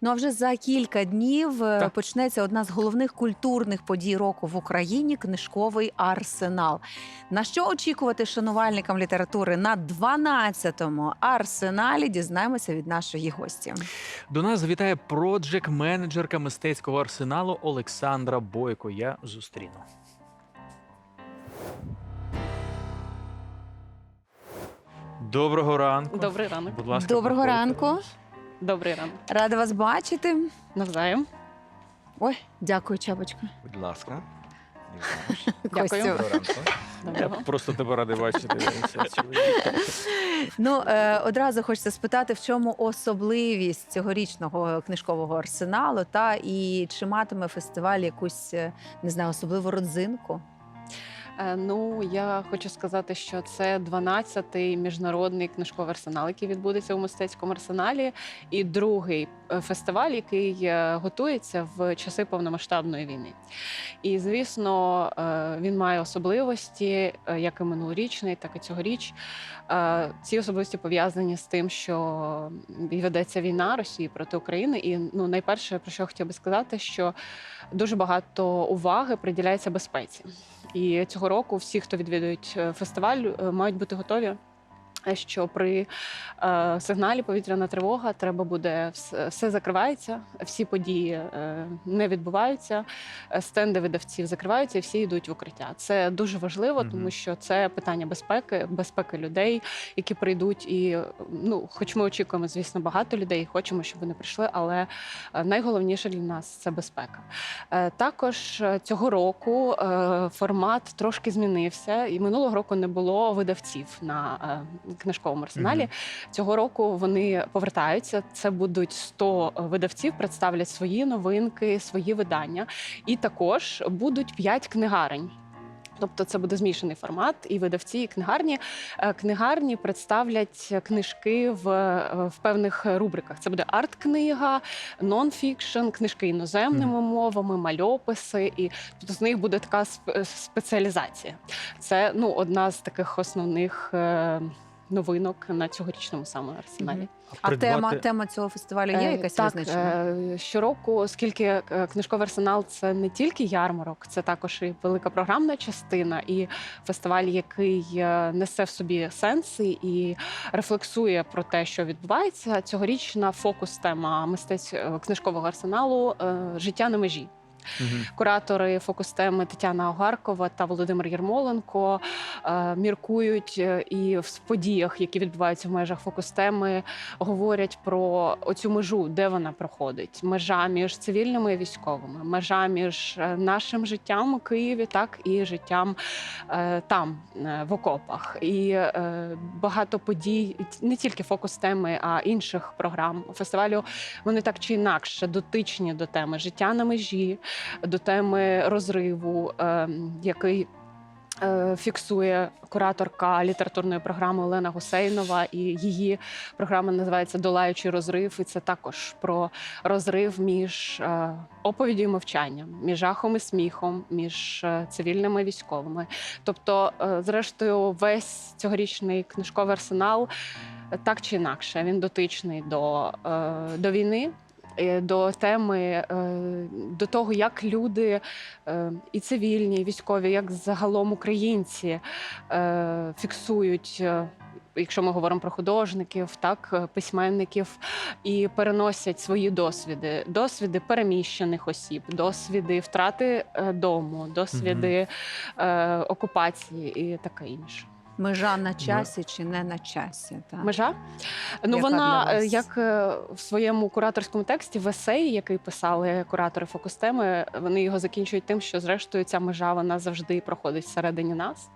Ну а вже за кілька днів е, Так. почнеться одна з головних культурних подій року в Україні книжковий арсенал. На що очікувати шанувальникам літератури на 12-му арсеналі? Дізнаємося від нашої гості. До нас завітає проджект-менеджерка мистецького арсеналу Олександра Бойко. Я зустріну. Доброго ранку. Добрий ранок. Будь ласка, Доброго проходьте ранку. Добрий ранок. Рада вас бачити. Навзаєм. Ой, дякую, чапочка. Будь ласка. Дякую. Костю. Доброго ранку. Я Доброго. просто тебе радий бачити. Ну е, одразу хочеться спитати, в чому особливість цьогорічного книжкового арсеналу, та і чи матиме фестиваль якусь е, не знаю, особливу родзинку? Е, Ну, я хочу сказати, що це 12-й міжнародний книжковий арсенал, який відбудеться у мистецькому арсеналі, і другий е, фестиваль, який е, готується в часи повномасштабної війни. І звісно, він має особливості, як і минулорічний, так і цьогоріч. Ці особливості пов'язані з тим, що ведеться війна Росії проти України. І ну, найперше, про що я хотіла би сказати, що дуже багато уваги приділяється безпеці. І цього року всі, хто відвідують е, фестиваль, е, мають бути готові. Що при е, сигналі повітряна тривога треба буде все, закривається, всі події е, не відбуваються, е, стенди видавців закриваються і всі йдуть в укриття. Це дуже важливо, тому що це питання безпеки, безпеки людей, які прийдуть. І ну, хоч ми очікуємо, звісно, багато людей, хочемо, щоб вони прийшли, але е, найголовніше для нас це безпека. Е, Також е, цього року е, формат трошки змінився, і минулого року не було видавців на книжковому арсеналі. Мгм. Цього року вони повертаються. Це будуть 100 видавців, представлять свої новинки, свої видання, і також будуть 5 книгарень. Тобто це буде змішаний формат, і видавці, і книгарні. Е, Книгарні представлять книжки в, е, в певних рубриках. Це буде арт-книга, нон-фікшн, книжки іноземними мовами, мальописи. І тобто з них буде така сп- спеціалізація. Це ну одна з таких основних е, новинок на цьогорічному саме арсеналі. Мгм. А Придбати- тема тема цього фестивалю є Е, якась так, визначена? е, щороку, оскільки е, книжковий арсенал це не тільки ярмарок, це також і велика програмна частина, і фестиваль, який е, несе в собі сенси і рефлексує про те, що відбувається. Цьогорічна фокус тема мистецького книжкового арсеналу е, життя на межі. Куратори фокус-теми Тетяна Огаркова та Володимир Єрмоленко е, міркують е, і в подіях, які відбуваються в межах фокус-теми, говорять про оцю межу, де вона проходить. Межа між цивільними і військовими, межа між е, нашим життям у Києві, так і життям там, в окопах. І багато подій, не тільки фокус-теми, а інших програм фестивалю. Вони так чи інакше дотичні до теми життя на межі, до теми розриву, е, який. е, Фіксує кураторка літературної програми Олена Гусейнова, і її програма називається Долаючий розрив. І це також про розрив між е, оповіддю і мовчанням, між жахом і сміхом, між е, цивільними і військовими. Тобто, зрештою, весь цьогорічний книжковий арсенал так чи інакше він дотичний до, до війни. Е, До теми, е, до того, як люди е, і цивільні, і військові, як загалом українці фіксують, якщо ми говоримо про художників, так письменників, і переносять свої досвіди, досвіди переміщених осіб, досвіди втрати дому, досвіди е, окупації і таке інше. Межа на часі чи не на часі? Так. Межа? Ну Яка вона е, як е, в своєму кураторському тексті в есеї, який писали куратори фокус-теми, вони його закінчують тим, що зрештою ця межа вона завжди проходить всередині нас.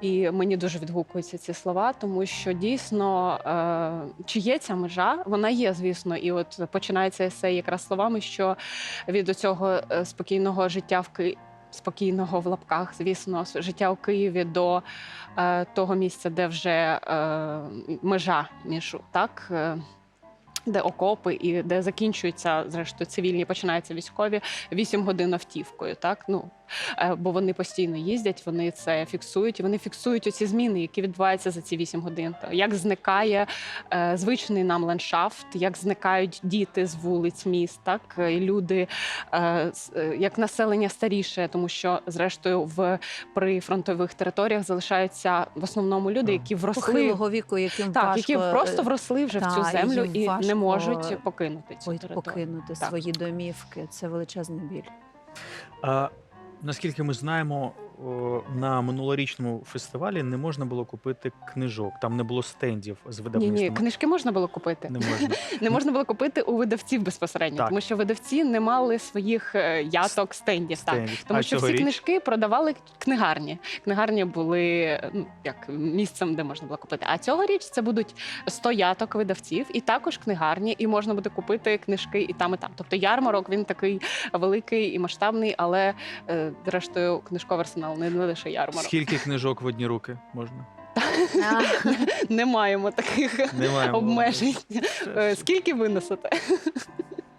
І мені дуже відгукуються ці слова, тому що дійсно е, чи є ця межа, вона є, звісно, і от починається есей якраз словами, що від цього спокійного життя в Києві. Спокійного в лапках, звісно, життя у Києві до е, того місця, де вже е, межа між так. Е, де окопи і де закінчуються зрештою цивільні, починаються військові, 8 годин автівкою. Так ну бо вони постійно їздять, вони це фіксують, і вони фіксують оці зміни, які відбуваються за ці 8 годин. То Як зникає е, звичний нам ландшафт, як зникають діти з вулиць міст, так і люди, е, е, як населення старіше, тому що зрештою в прифронтових територіях залишаються в основному люди, які вросли Похилого віку, яким так, важко які просто е, вросли вже в цю землю і важко не можуть покинути цю ой, територію. покинути Так. свої домівки. Це величезний біль. А, наскільки ми знаємо, о, на минулорічному фестивалі не можна було купити книжок. Там не було стендів з Ні, видавництвом. ні, книжки можна було купити. Не можна. Не можна було купити у видавців безпосередньо, Так. тому що видавці не мали своїх е, яток, стендів. Так. Стендів. Тому а що всі цьогоріч? книжки продавали книгарні. Книгарні були ну, як місцем, де можна було купити. А цьогоріч це будуть 100 яток видавців, і також книгарні, і можна буде купити книжки і там, і там. Тобто ярмарок він такий великий і масштабний, але е, зрештою книжковий арсенал не лише ярмарок. Скільки книжок в одні руки можна? Не маємо таких Немає обмежень. Е, Скільки винесете?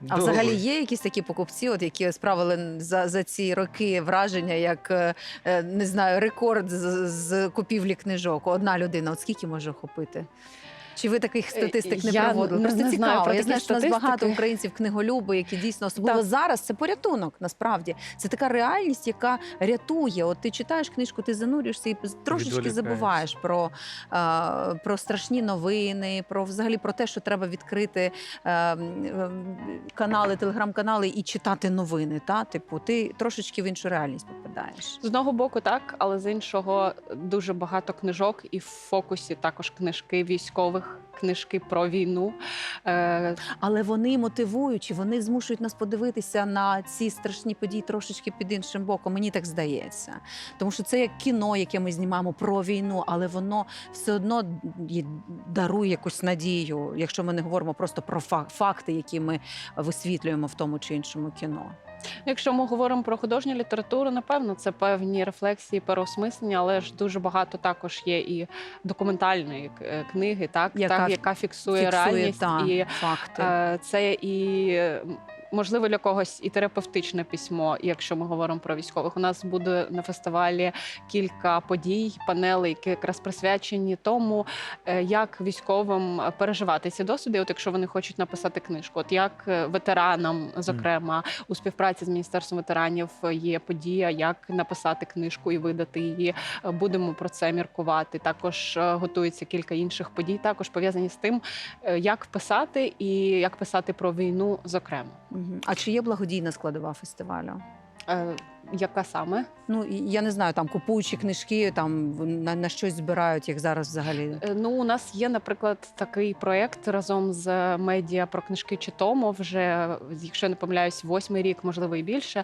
А Добре. взагалі є якісь такі покупці, от які справили за, за ці роки враження, як е, е, не знаю, рекорд з, з купівлі книжок. Одна людина, от скільки може охопити? Чи ви таких статистик не Е, я проводили? Просто не знаю цікаво. про Я знаю, що у нас багато українців книголюби, які дійсно особливо Так. зараз це порятунок. Насправді це така реальність, яка рятує. От ти читаєш книжку, ти занурюєшся і трошечки забуваєш про, е, про страшні новини, про взагалі про те, що треба відкрити е, канали, телеграм-канали і читати новини. Та типу, ти трошечки в іншу реальність попадаєш. З одного боку, так, але з іншого дуже багато книжок, і в фокусі також книжки військових, книжки про війну. Е, Але вони мотивуючі, вони змушують нас подивитися на ці страшні події трошечки під іншим боком. Мені так здається. Тому що це як кіно, яке ми знімаємо про війну, але воно все одно дарує якусь надію, якщо ми не говоримо просто про фак- факти, які ми висвітлюємо в тому чи іншому кіно. Якщо ми говоримо про художню літературу, напевно, це певні рефлексії, переосмислення, але ж дуже багато також є і документальної е, книги, так Яка яка, яка фіксує, реальність та, і факти. Е, Це і можливо для когось і терапевтичне письмо, якщо ми говоримо про військових. У нас буде на фестивалі кілька подій, панелей, які якраз присвячені тому, е, як військовим переживати ці досвіди. От якщо вони хочуть написати книжку, от як е, ветеранам, зокрема, у співпраці з міністерством ветеранів є подія, як написати книжку і видати її. Будемо про це міркувати. Також е, готується кілька інших подій, також пов'язані з тим, як писати і як писати про війну, зокрема. А чи є благодійна складова фестивалю? Е, Яка саме? Ну я не знаю, там купуючи книжки, там на, на щось збирають їх зараз взагалі. Е, Ну, у нас є, наприклад, такий проєкт разом з медіа про книжки чи тому. Вже якщо я не помиляюсь, восьмий рік, можливо, і більше.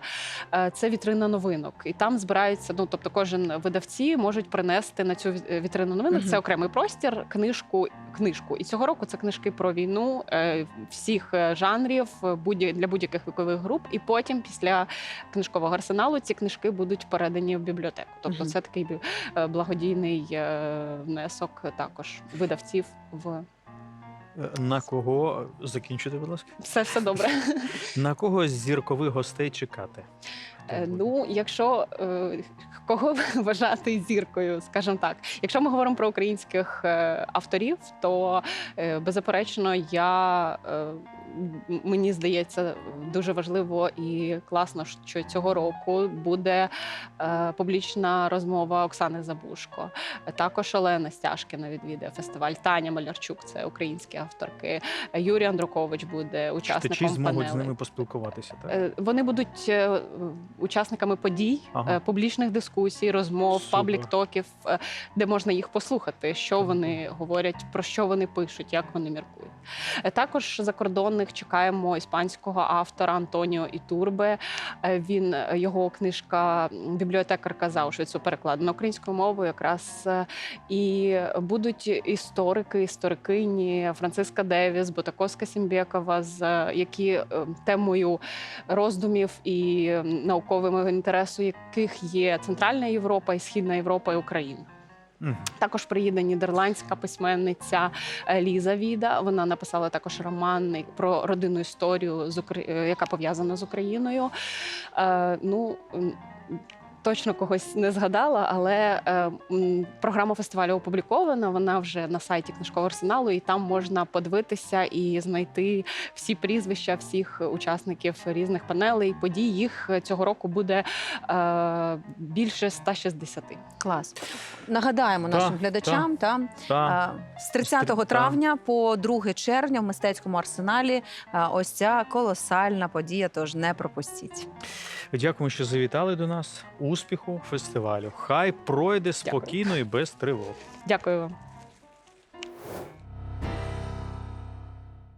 Е, Це вітрина новинок, і там збираються. Ну тобто, кожен видавці можуть принести на цю вітрину новинок. Мгм. Це окремий простір, книжку, книжку. І цього року це книжки про війну е, всіх е, жанрів, е, для будь-яких вікових груп. І потім, після книжкового арсеналу, ці книжки будуть передані в бібліотеку. Тобто, це такий благодійний внесок також видавців в На кого закінчуйте, будь ласка? все все добре. На кого з зіркових гостей чекати? Ну, якщо е, кого вважати зіркою, скажімо так, якщо ми говоримо про українських е, авторів, то е, беззаперечно я е, мені здається дуже важливо і класно, що цього року буде е, публічна розмова Оксани Забушко. Також Олена Стяжкіна відвідає фестиваль. Таня Малярчук, це українські авторки. Юрій Андрукович буде Читачі учасником зможуть з ними поспілкуватися. Так? Е, Вони будуть е, учасниками подій, Ага. публічних дискусій, розмов, Супер. паблік-токів, де можна їх послухати, що вони говорять, про що вони пишуть, як вони міркують. Також закордонних чекаємо іспанського автора Антоніо Ітурбе. Е, Він е, його книжка Бібліотекарка Заушвіцу перекладена українською мовою, якраз е, і будуть історики, історикині Франциска Девіс, Ботаковська Сімбєкова, з які темою роздумів і м, наукового інтересу, яких є Центральна Європа і Східна Європа і Україна. Також приїде нідерландська письменниця е, Ліза Віда. Вона написала також роман про родинну історію, е, яка пов'язана з Україною. Е, ну, Точно когось не згадала, але е, програма фестивалю опублікована. Вона вже на сайті книжкового арсеналу, і там можна подивитися і знайти всі прізвища всіх учасників різних панелей. Подій їх цього року буде е, більше 160. Клас. Нагадаємо Та, нашим глядачам та, Та. а, з 30 Та. травня по 2 червня в мистецькому арсеналі ось ця колосальна подія. Тож не пропустіть. Дякуємо, що завітали до нас. Успіху фестивалю. Хай пройде спокійно і без тривог. Дякую вам.